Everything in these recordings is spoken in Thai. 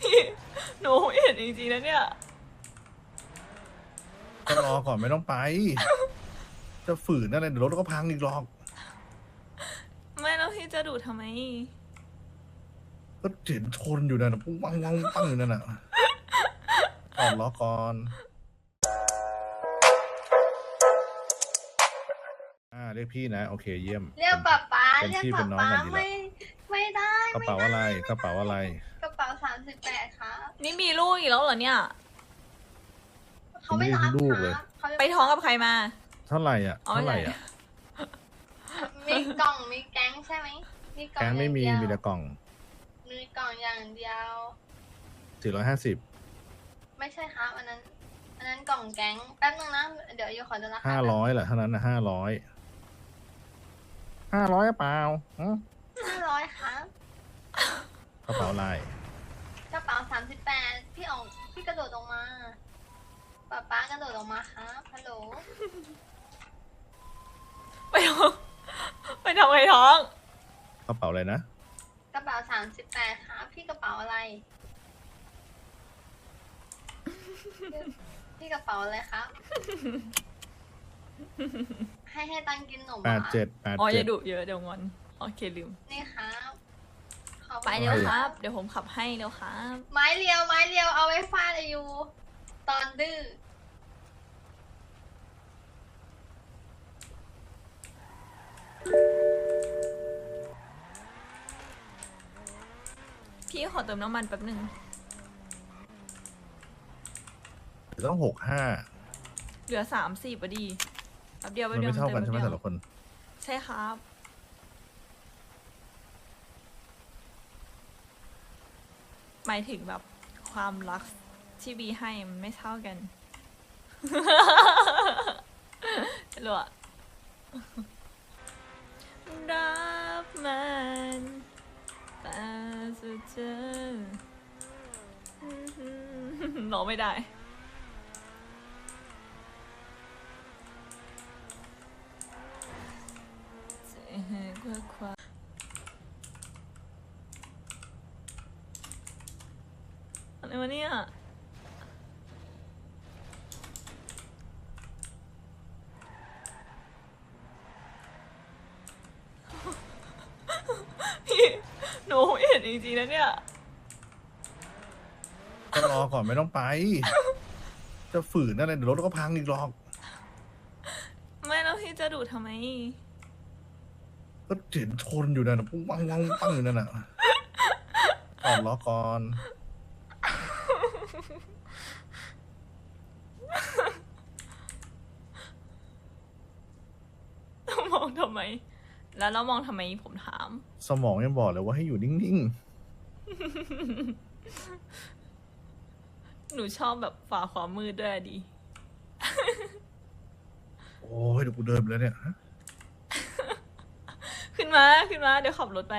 พี่หนูเห็นจริงๆนะเนี่ย ก็รอก่อนไม่ต้องไป จะฝืนอะไรเดี๋ยวรถก็พังอีกหรอก ไม่แล้วพี่จะดูดทำไม ก็เห็นชนอยู่นั่นน่ะปุ้งปังปังปังอยู่นั่นน่ะก่อนรอก่อนอ่าเรียกพี่นะ โอเคเยี่ยม เรียกป๊าป๊าเป็นเรียกพี่เป็ป๊านน้องป๊ากันดีละ ไม่ไม่ได้ กระเป๋าอะไรกระเป๋าอะไรกระเป๋า สามสิบแปดครับนี่มีลูกอีกแล้วเหรอเนี่ย เขาไม่รับไม่ได้ลูกเลย ครับเขาไปท้องกับใครมา เท่าไหร่อะ อ๋อ เท่าไหร่อะมีกล่องมีแก๊งใช่ไหมมีกล่องแกงไม่มีอย่างมีเดีแต่ยวกล่องมีกล่องอย่างเดียว สี่ร้อยห้าสิบไม่ใช่ครับ อันนั้น อันนั้นกล่องแก๊งแป๊บนึงนะ เดี๋ยวโยขอดูราคาห้าร้อยแหละเท่านั้นนะห้าร้อยห้าร้อยเปล่าหืมห้าร้อยครับกระเป๋าอะไรกระเป๋าสามสิบแปดพี่ออกพี่กระโดดลงมาป๊าป๊ากระโดดลงมาครับฮัลโหลไปท้องไปทำใครท้อง กระเป๋าอะไรนะ กระเป๋าสามสิบแปดครับพี่กระเป๋าอะไร พี่กระเป๋าอะไรครับ ให้ให้ตังค์กินขนมแปดหรอเจ็ดแปดอ๋ออเจ็ย่าดดุเยอะเดี๋ยวงอนโอเคลืมนี่ครับขอบคุณ ไปเร็วครับ เดี๋ยวผมขับให้เร็วครับ ไม้เรียวไม้เรียวเอาไว้ฟาดอายุตอนดื้อพี่ขอเติมน้ำมันแป๊บหนึ่งต้องหกห้าเหลือสามสิบพอดีแป๊บเดียวมัแป๊บนเดียวไม่เท่ากันใช่ไหมเติแต่แป๊บละเดียวคน ใช่ครับ หมายถึงแบบความรักที่บีให้มันไม่เท่ากันหรอรับมันแต่สุดเจอร้องไม่ได้จะให้กว่าความอะไรวะเนี่ย พี่ หนูเห็นจริงๆนะเนี่ย ก็รอก่อนไม่ต้องไป จะฝืนอะไรเดี๋ยวรถก็พังอีกหรอกไม่แล้วพี่จะดูดทำไม ก็เห็นชนอยู่นั่นน่ะปุ้งปังปังปังอยู่นั่นน่ะก่อนรอก่อนมองทำไม แล้วเรามองทำไมผมถาม สมองยังบอกเลยว่าให้อยู่นิ่งหนูชอบแบบฝ่าความมืดด้วยอะดี ๆ โอ้ยเดี๋ยวกูเดินไปแล้วเนี่ยฮะขึ้นมาขึ้นมา เดี๋ยวขับรถไป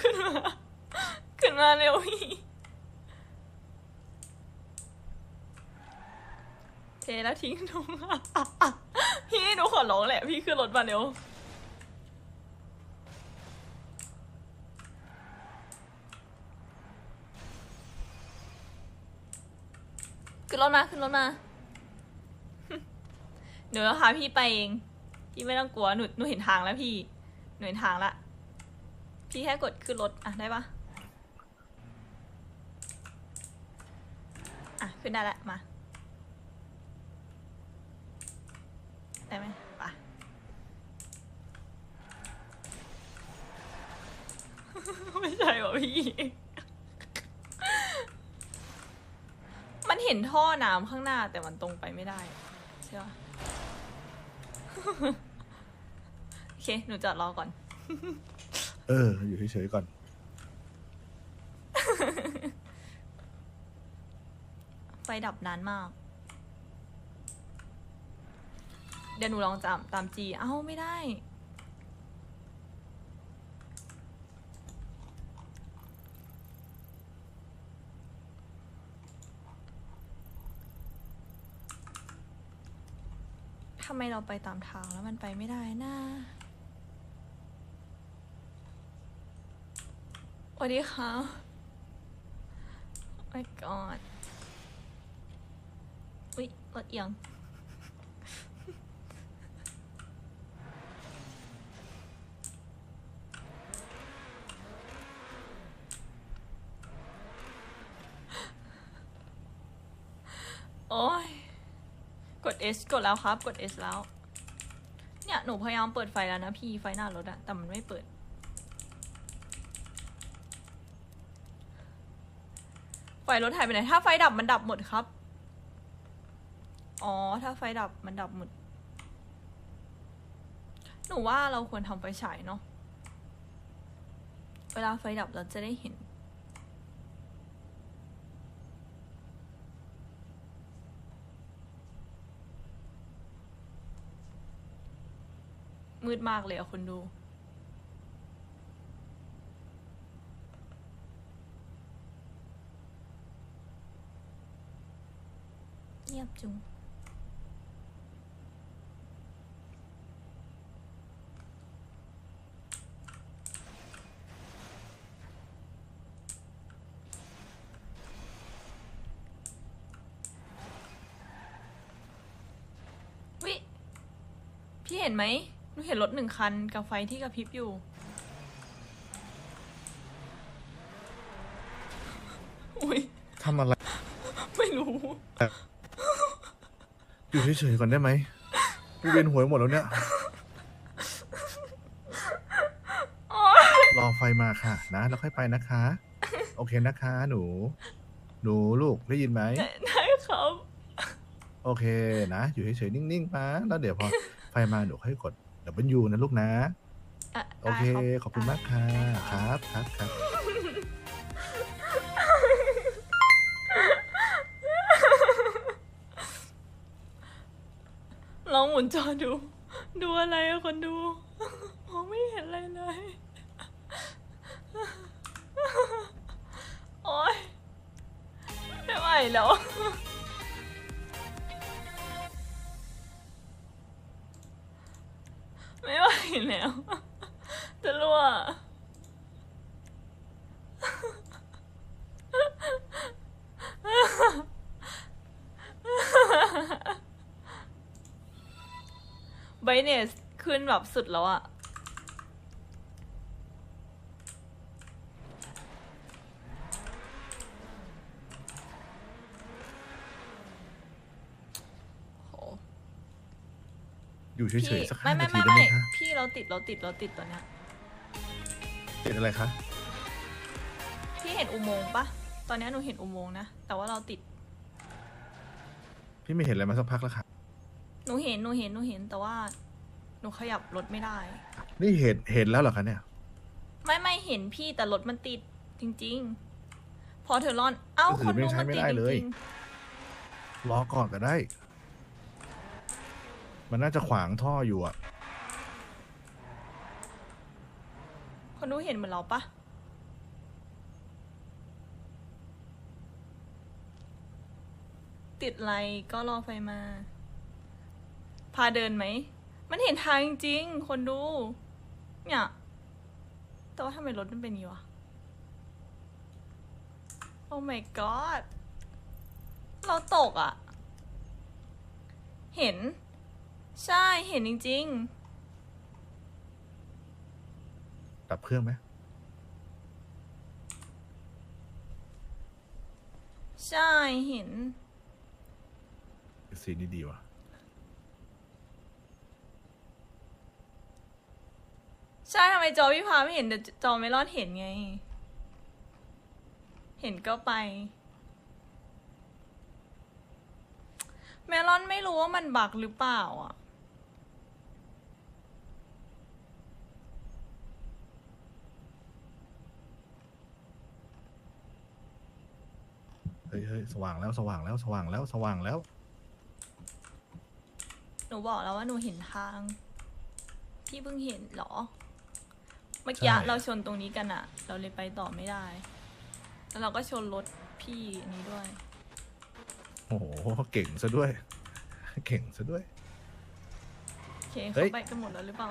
ขึ้นมา ขึ้นมาเร็วพี่เท แล้วทิ้งหนูพี่หนูขอร้องแหละ พี่ขึ้นรถมาเร็วขึ้นรถมาขึ้นรถมา เดี๋ยวพาพี่ไปเอง พี่ไม่ต้องกลัว หนูหนูเห็นทางแล้วพี่ หนูเห็นทางละ พี่แค่กดขึ้นรถ อะได้ปะอะ ขึ้นได้ล้วมา ได้ไหมไปไม่ใช่หรอพี่ มันเห็นท่อน้ำข้างหน้าแต่มันตรงไปไม่ได้ใช่ปะโอเค หนูจอดรอก่อน เออ อยู่เฉยๆก่อน ไฟดับนานมาก เดี๋ยวหนูลองจำตามจีเอ้าไม่ได้ ทำไมเราไปตามทางแล้วมันไปไม่ได้นะสวัสดีค่ะ my god อุ้ยรถเอียง โอ้ย กด S กดแล้วครับ กด S แล้ว เนี่ย หนูพยายามเปิดไฟแล้วนะพี่ไฟหน้ารถอะแต่มันไม่เปิด ไฟรถหายไปไหน ถ้าไฟดับมันดับหมดครับ อ๋อ ถ้าไฟดับมันดับหมด หนูว่าเราควรทำไฟฉายเนาะ เวลาไฟดับเราจะได้เห็น มืดมากเลยอะคนดู เงียบจุงวิพี่เห็นไหม หนูเห็นรถหนึ่งคันกับไฟที่กระพริบอยู่ อุ้ย ทำอะไร ไม่รู้ อยู่เฉยๆก่อนได้ไหมกูเวียนหัวหมดแล้วเนี่ย รอไฟมาค่ะ นะ แล้วค่อยไปนะคะ โอเคนะคะ หนู หนูลูกได้ยินไหม ได้ครับ โอเคนะ อยู่เฉยๆนิ่งๆมาแล้วเดี๋ยวพอ ไฟมาหนูค่อยกด ดับเบิลยูนะลูกนะอะโอเคได้รับขอบคุณมากค่ะ ครับครับครับลองหมุนจอดู ดูอะไรอะคนดูมองไม่เห็นอะไรเลย โอ๊ยไม่ไหวแล้ว แล้ว จะรั่ว ไบเนสขึ้นแบบสุดแล้วอะโห อยู่พี่เฉยๆสักไม่ห้าไม่นาทีไม่ได้ไหมไม่คะพี่เราติดเราติดเราติดตัวเนี้ยติดอะไรคะพี่เห็นอุโมงค์ปะตอนเนี้ยหนูเห็นอุโมงค์นะแต่ว่าเราติดพี่ไม่เห็นอะไรมาสักพักแล้วค่ะ หนูเห็นหนูเห็นหนูเห็นแต่ว่า หนูขยับรถไม่ได้ นี่เห็นเห็นแล้วเหรอคะเนี่ย ไม่ไม่เห็นพี่แต่รถมันติดจริง ๆ พอเธอร่อนเอ้าก็คคือนไม่ดูใช้มันไม่ติดได้จเลย ริงรอก่อนก็ได้ มันน่าจะขวางท่ออยู่อะ คนดูเห็นเหมือนเราปะติดอะไรก็รอไฟมา พาเดินไหม มันเห็นทางจริงๆ คนดู เนี่ย แต่ว่าทำไมรถมันเป็นอย่างนี้วะ โอ้ my god เราตกอะ่ะ เห็น ใช่เห็นจริง ดับเครื่องไหมๆ ใช่เห็น สีนี้ดีว่ะ ใช่ทำไมจอพี่พาไม่เห็นแต่จอไม่รอดเห็นไง เห็นก็ไป เมลอนไม่รู้ว่ามันบักหรือเปล่าอะ เฮ้ยเฮ้ ยสว่างแล้วสว่างแล้วสว่างแล้วสว่างแล้ว หนูบอกแล้วว่าหนูเห็นทาง พี่เพิ่งเห็นเหรอ เมื่อกี้ใช่ เราชนตรงนี้กันอะเราเลยไปต่อไม่ได้ แล้วเราก็ชนรถพี่อันนี้ด้วย โอ้โหเก่งซะด้วย เก่งซะด้วย โอเคเฮ้เขาย ไปกันหมดแล้วหรือเปล่า